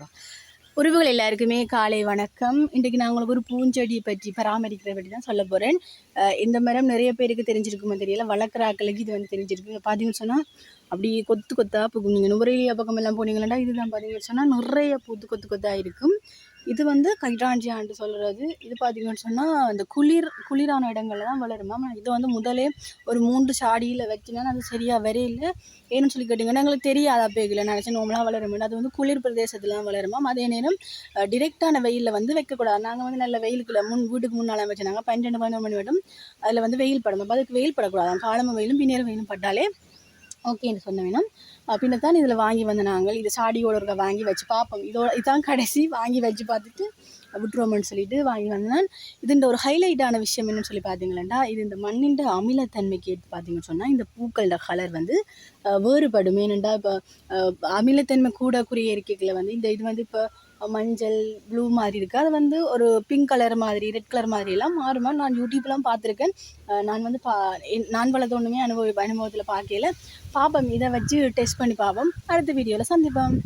பார்க்கலாம் உறவுகள் எல்லாருக்குமே காலை வணக்கம். இன்றைக்கு நான் உங்களுக்கு ஒரு பூஞ்செடியை பற்றி பராமரிக்கிறத பற்றி தான் சொல்ல போகிறேன் இந்த மரம் நிறைய பேருக்கு தெரிஞ்சிருக்குமோ தெரியல. வளர்க்குறாக்களுக்கு இது வந்து தெரிஞ்சிருக்கு. பார்த்தீங்கன்னு சொன்னால் அப்படி கொத்து கொத்தாக பூக்கும். நீங்கள் நுவரேலியா பக்கம் எல்லாம் போனீங்கன்னா இதுதான் பார்த்தீங்கன்னு சொன்னால் நிறைய பூத்து கொத்து கொத்தாக இருக்கும். இது வந்து கைடாஞ்சியான்ட்டு சொல்கிறது இது பார்த்தீங்கன்னு சொன்னால் இந்த குளிர் குளிரான இடங்களில் தான் வளரும்? மேம் இது வந்து முதலே ஒரு மூன்று சாடியில் வச்சுனா அது சரியாக வரையில ஏன்னு சொல்லி கேட்டிங்கன்னா எங்களுக்கு தெரியாது அப்பேக்கில் நினச்சி நோம்பலாம் வளரும் அது வந்து குளிர் பிரதேசத்தில் தான் மேம் அதே நேரம் டிரெக்டான வெயிலில் வந்து வைக்கக்கூடாது. நாங்கள் வந்து நல்ல வெயிலுக்குள்ள முன் வீட்டுக்கு முன்னால் வச்சுனாங்க பன்னெண்டு பதினொன்று மணி வரும் அதில் வந்து வெயில் படணும் அதுக்கு வெயில் படக்கூடாது காலமாக வெயிலும் பின்னேற வெயிலும் பட்டாலே ஓகேன்னு சொன்ன வேணும். பின்னத்தான் இதில் வாங்கி வந்த நாங்கள். இது சாடியோட இருக்க வாங்கி வச்சு பார்ப்போம் இதோட இதுதான் கடைசி. வாங்கி வச்சு பார்த்துட்டு விட்டுருவோம்னு சொல்லிட்டு வாங்கி வந்தேன். இதுன்ற ஒரு ஹைலைட்டான விஷயம் என்னன்னு சொல்லி பார்த்தீங்களா இது இந்த மண்ணின் அமிலத்தன்மைக்கு எடுத்து பார்த்தீங்கன்னு சொன்னால் இந்த பூக்களோட கலர் வந்து வேறுபடும். ஏனெண்டா இப்போ அமிலத்தன்மை கூட குறிய இருக்கைகளை வந்து இந்த இது வந்து இப்போ மஞ்சள் ப்ளூ மாதிரி இருக்குது அது வந்து ஒரு பிங்க் கலர் மாதிரி ரெட் கலர் மாதிரிலாம் மாறுமா? நான் யூடியூப்லாம் பார்த்துருக்கேன். நான் வந்து பா என்- நான் வளர்த்தோன்னுமே அனுபவ அனுபவத்தில் பார்க்கையில. பார்ப்போம் இதை வச்சு டெஸ்ட் பண்ணி பார்ப்போம் அடுத்த வீடியோவில் சந்திப்போம்.